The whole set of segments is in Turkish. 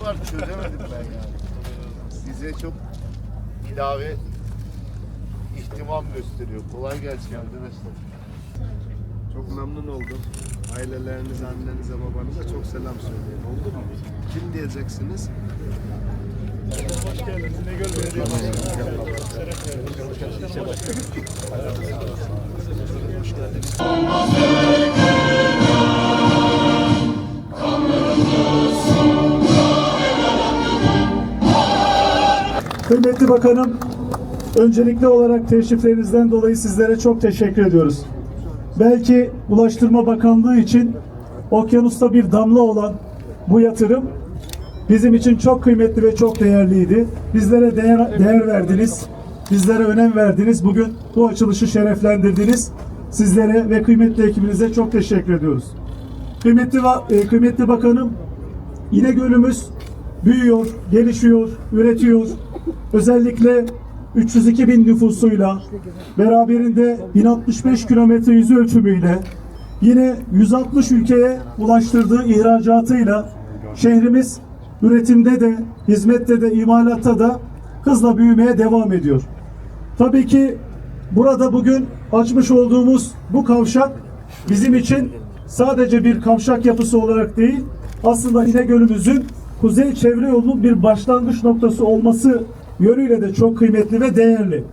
Var çözemedim ben. Size çok ilave ihtimam gösteriyor. Kolay gelsin arkadaşlar. Çok memnun oldum. Ailelerinize, annenize, babanıza çok selam söyleyin. Oldu mu? Kim diyeceksiniz? Kıymetli Bakanım, öncelikli olarak teşriflerinizden dolayı sizlere çok teşekkür ediyoruz. Belki Ulaştırma Bakanlığı için okyanusta bir damla olan bu yatırım bizim için çok kıymetli ve çok değerliydi. Bizlere değer, değer verdiniz, bizlere önem verdiniz. Bugün bu açılışı şereflendirdiniz. Sizlere ve kıymetli ekibinize çok teşekkür ediyoruz. Kıymetli, e, kıymetli Bakanım, İnegöl'ümüz büyüyor, gelişiyor, üretiyor. Özellikle 302 bin nüfusuyla, beraberinde 1065 kilometre yüz ölçümüyle, yine 160 ülkeye ulaştırdığı ihracatıyla şehrimiz üretimde de, hizmette de, imalatta da hızla büyümeye devam ediyor. Tabii ki burada bugün açmış olduğumuz bu kavşak bizim için sadece bir kavşak yapısı olarak değil, aslında İnegöl'ümüzün kuzey çevre yolunun bir başlangıç noktası olması yönüyle de çok kıymetli ve değerli.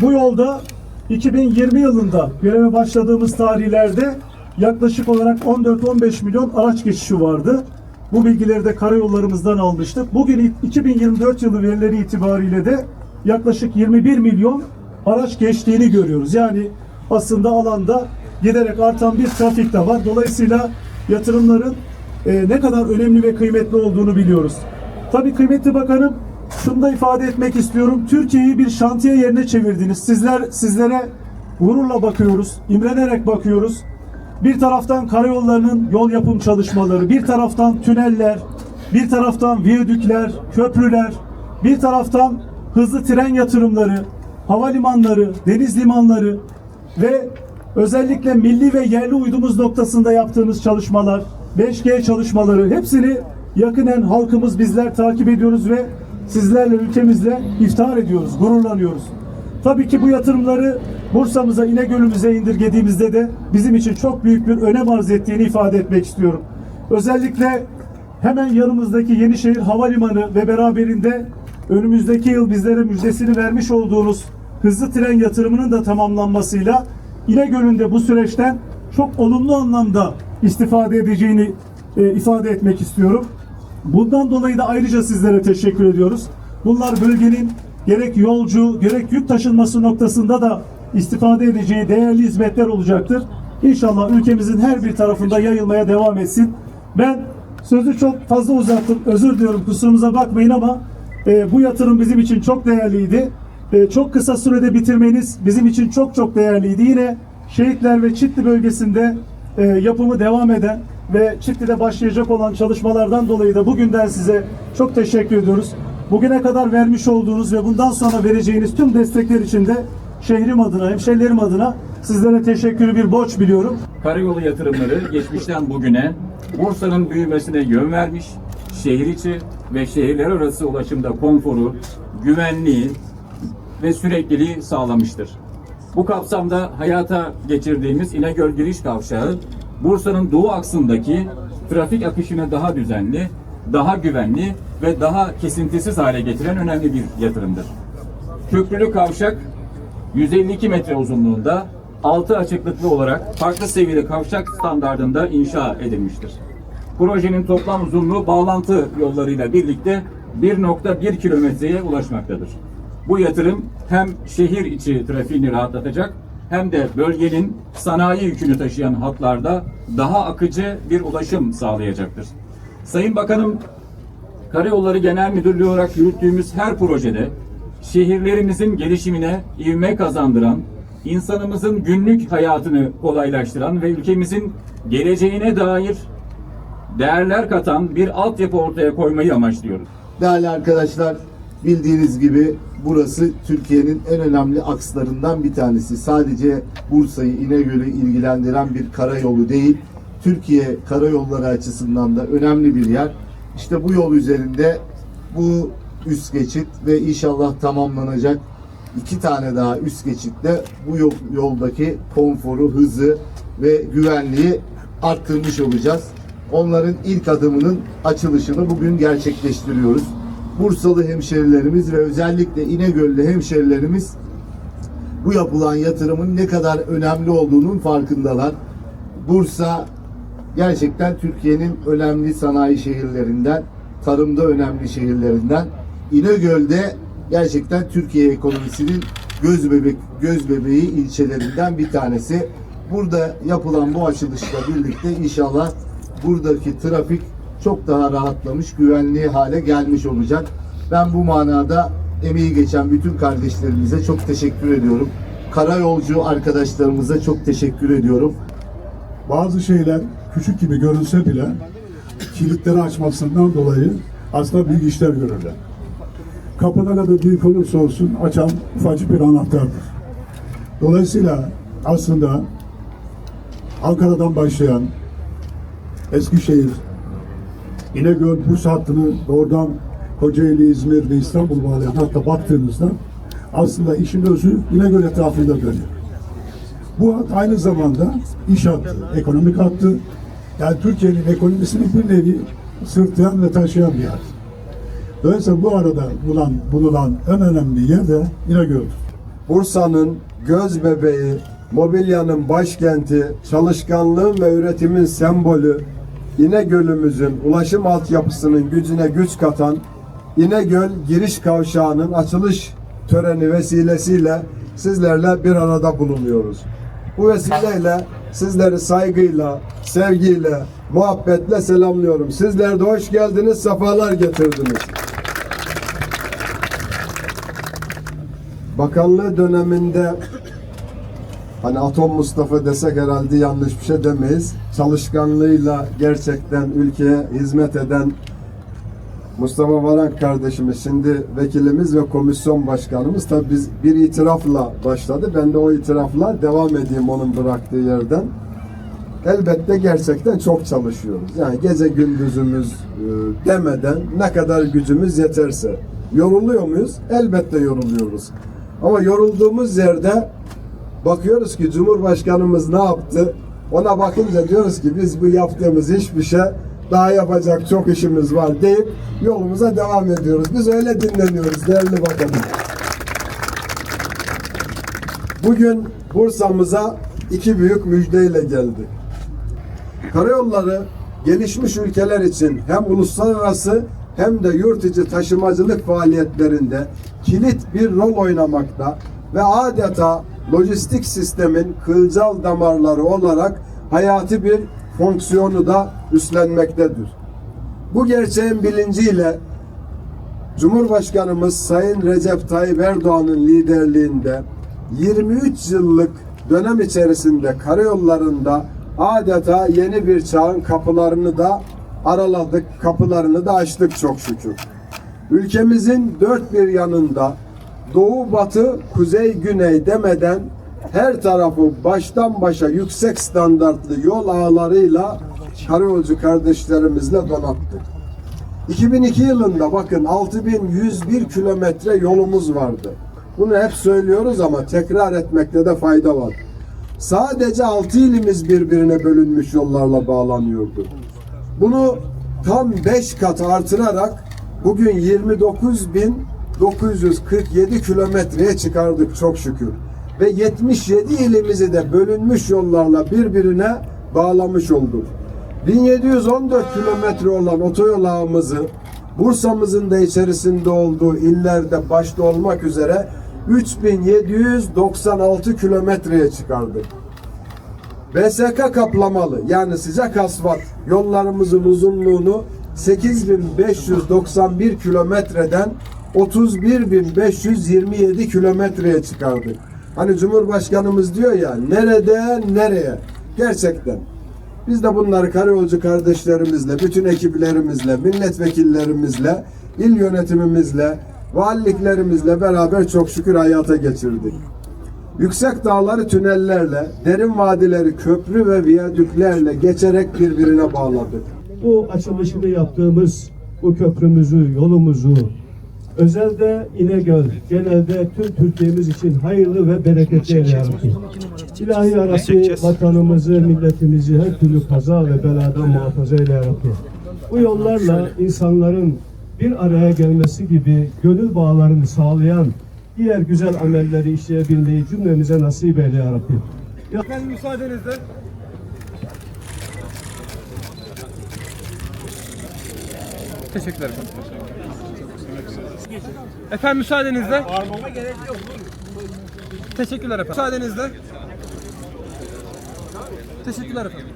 Bu yolda 2020 yılında göreve başladığımız tarihlerde yaklaşık olarak 14-15 milyon araç geçişi vardı. Bu bilgileri de karayollarımızdan almıştık. Bugün 2024 yılı verileri itibariyle de yaklaşık 21 milyon araç geçtiğini görüyoruz. Yani aslında alanda giderek artan bir trafik de var. Dolayısıyla yatırımların e, ne kadar önemli ve kıymetli olduğunu biliyoruz. Tabii kıymetli bakanım şunu da ifade etmek istiyorum. Türkiye'yi bir şantiye yerine çevirdiniz. Sizler sizlere gururla bakıyoruz, imrenerek bakıyoruz. Bir taraftan karayollarının yol yapım çalışmaları, bir taraftan tüneller, bir taraftan viyadükler, köprüler, bir taraftan hızlı tren yatırımları, havalimanları, deniz limanları ve özellikle milli ve yerli uydumuz noktasında yaptığımız çalışmalar, 5G çalışmaları hepsini yakinen halkımız bizler takip ediyoruz ve sizlerle ülkemizle iftihar ediyoruz, gururlanıyoruz. Tabii ki bu yatırımları Bursa'mıza, İnegöl'ümüze indirgediğimizde de bizim için çok büyük bir önem arz ettiğini ifade etmek istiyorum. Özellikle hemen yanımızdaki Yenişehir Havalimanı ve beraberinde önümüzdeki yıl bizlere müjdesini vermiş olduğunuz hızlı tren yatırımının da tamamlanmasıyla İnegöl'ün de bu süreçten çok olumlu anlamda istifade edeceğini e, ifade etmek istiyorum. Bundan dolayı da ayrıca sizlere teşekkür ediyoruz. Bunlar bölgenin gerek yolcu gerek yük taşınması noktasında da istifade edeceği değerli hizmetler olacaktır. İnşallah ülkemizin her bir tarafında yayılmaya devam etsin. Ben sözü çok fazla uzattım. Özür diliyorum kusurumuza bakmayın ama e, bu yatırım bizim için çok değerliydi. E, çok kısa sürede bitirmeniz bizim için çok çok değerliydi. Yine Şehitler ve Çitli bölgesinde e, yapımı devam eden ve Çitli'de başlayacak olan çalışmalardan dolayı da bugünden size çok teşekkür ediyoruz. Bugüne kadar vermiş olduğunuz ve bundan sonra vereceğiniz tüm destekler için de şehrim adına, hemşerilerim adına sizlere teşekkürü bir borç biliyorum. Karayolu yatırımları geçmişten bugüne Bursa'nın büyümesine yön vermiş, şehir içi ve şehirler arası ulaşımda konforu, güvenliği ve sürekliliği sağlamıştır. Bu kapsamda hayata geçirdiğimiz İnegöl giriş kavşağı, Bursa'nın doğu aksındaki trafik akışını daha düzenli, daha güvenli ve daha kesintisiz hale getiren önemli bir yatırımdır. Köprülü kavşak 152 metre uzunluğunda 6 açıklıklı olarak farklı seviyeli kavşak standardında inşa edilmiştir. Projenin toplam uzunluğu bağlantı yollarıyla birlikte 1.1 kilometreye ulaşmaktadır. Bu yatırım hem şehir içi trafiğini rahatlatacak hem de bölgenin sanayi yükünü taşıyan hatlarda daha akıcı bir ulaşım sağlayacaktır. Sayın Bakanım, Karayolları Genel Müdürlüğü olarak yürüttüğümüz her projede şehirlerimizin gelişimine ivme kazandıran, insanımızın günlük hayatını kolaylaştıran ve ülkemizin geleceğine dair değerler katan bir altyapı ortaya koymayı amaçlıyoruz. Değerli arkadaşlar, bildiğiniz gibi burası Türkiye'nin en önemli akslarından bir tanesi. Sadece Bursa'yı İnegöl'ü ilgilendiren bir karayolu değil, Türkiye karayolları açısından da önemli bir yer. İşte bu yol üzerinde bu üst geçit ve inşallah tamamlanacak iki tane daha üst geçitle bu yol- yoldaki konforu, hızı ve güvenliği arttırmış olacağız. Onların ilk adımının açılışını bugün gerçekleştiriyoruz. Bursalı hemşerilerimiz ve özellikle İnegöllü hemşerilerimiz bu yapılan yatırımın ne kadar önemli olduğunun farkındalar. Bursa gerçekten Türkiye'nin önemli sanayi şehirlerinden, tarımda önemli şehirlerinden. İnegöl'de gerçekten Türkiye ekonomisinin göz bebek göz bebeği ilçelerinden bir tanesi. Burada yapılan bu açılışla birlikte inşallah buradaki trafik çok daha rahatlamış, güvenli hale gelmiş olacak. Ben bu manada emeği geçen bütün kardeşlerimize çok teşekkür ediyorum. Karayolcu arkadaşlarımıza çok teşekkür ediyorum. Bazı şeyler küçük gibi görünse bile kilitleri açmasından dolayı aslında büyük işler görürler. Kapı kadar büyük olursa olsun açan ufacık bir anahtardır. Dolayısıyla aslında Ankara'dan başlayan Eskişehir, İnegöl, Bursa hattını doğrudan Kocaeli, İzmir ve İstanbul bağlayan hatta baktığınızda aslında işin özü İnegöl etrafında dönüyor. Bu hat aynı zamanda iş hattı, ekonomik hattı. Yani Türkiye'nin ekonomisini bir nevi sırtlayan ve taşıyan bir hat. Dolayısıyla bu arada bulunan, bulunan en önemli yer de İnegöl'dür. Bursa'nın göz bebeği, mobilyanın başkenti, çalışkanlığın ve üretimin sembolü, İnegöl'ümüzün ulaşım altyapısının gücüne güç katan İnegöl giriş kavşağının açılış töreni vesilesiyle sizlerle bir arada bulunuyoruz. Bu vesileyle sizleri saygıyla, sevgiyle, muhabbetle selamlıyorum. Sizler de hoş geldiniz, sefalar getirdiniz. Bakanlığı döneminde hani Atom Mustafa desek herhalde yanlış bir şey demeyiz. Çalışkanlığıyla gerçekten ülkeye hizmet eden Mustafa Varank kardeşimiz şimdi vekilimiz ve komisyon başkanımız tabi biz bir itirafla başladı. Ben de o itirafla devam edeyim onun bıraktığı yerden. Elbette gerçekten çok çalışıyoruz. Yani gece gündüzümüz e, demeden ne kadar gücümüz yeterse. Yoruluyor muyuz? Elbette yoruluyoruz. Ama yorulduğumuz yerde bakıyoruz ki Cumhurbaşkanımız ne yaptı? Ona bakınca diyoruz ki biz bu yaptığımız hiçbir şey daha yapacak çok işimiz var deyip yolumuza devam ediyoruz. Biz öyle dinleniyoruz değerli bakanım. Bugün Bursa'mıza iki büyük müjdeyle geldi. Karayolları gelişmiş ülkeler için hem uluslararası hem de yurt içi taşımacılık faaliyetlerinde kilit bir rol oynamakta ve adeta lojistik sistemin kılcal damarları olarak hayati bir fonksiyonu da üstlenmektedir. Bu gerçeğin bilinciyle Cumhurbaşkanımız Sayın Recep Tayyip Erdoğan'ın liderliğinde 23 yıllık dönem içerisinde karayollarında adeta yeni bir çağın kapılarını da araladık, kapılarını da açtık çok şükür. Ülkemizin dört bir yanında doğu batı kuzey güney demeden her tarafı baştan başa yüksek standartlı yol ağlarıyla karayolcu kardeşlerimizle donattık. 2002 yılında bakın 6101 kilometre yolumuz vardı. Bunu hep söylüyoruz ama tekrar etmekte de fayda var. Sadece 6 ilimiz birbirine bölünmüş yollarla bağlanıyordu. Bunu tam 5 kat artırarak bugün 29.947 kilometreye çıkardık çok şükür. Ve 77 ilimizi de bölünmüş yollarla birbirine bağlamış olduk. 1714 kilometre olan otoyol ağımızı Bursa'mızın da içerisinde olduğu illerde başta olmak üzere 3796 kilometreye çıkardık. BSK kaplamalı yani sıcak asfalt yollarımızın uzunluğunu 8591 kilometreden 31527 kilometreye çıkardık. Hani Cumhurbaşkanımız diyor ya nereden nereye? Gerçekten. Biz de bunları karayolcu kardeşlerimizle, bütün ekiplerimizle, milletvekillerimizle, il yönetimimizle, valiliklerimizle beraber çok şükür hayata geçirdik. Yüksek dağları tünellerle, derin vadileri köprü ve viyadüklerle geçerek birbirine bağladık. bu açılışını yaptığımız bu köprümüzü, yolumuzu, özelde İnegöl, genelde tüm Türkiye'miz için hayırlı ve bereketli eyle ya Rabbi. İlahi ya Rabbi, vatanımızı, milletimizi her türlü kaza ve beladan muhafaza eyle ya Rabbi. Bu yollarla insanların bir araya gelmesi gibi gönül bağlarını sağlayan diğer güzel amelleri işleyebilmeyi cümlemize nasip eyle ya Rabbi. Ya Efendim müsaadenizle. Teşekkürler efendim. Müsaadenizle. Teşekkürler efendim. Müsaadenizle. Teşekkürler efendim.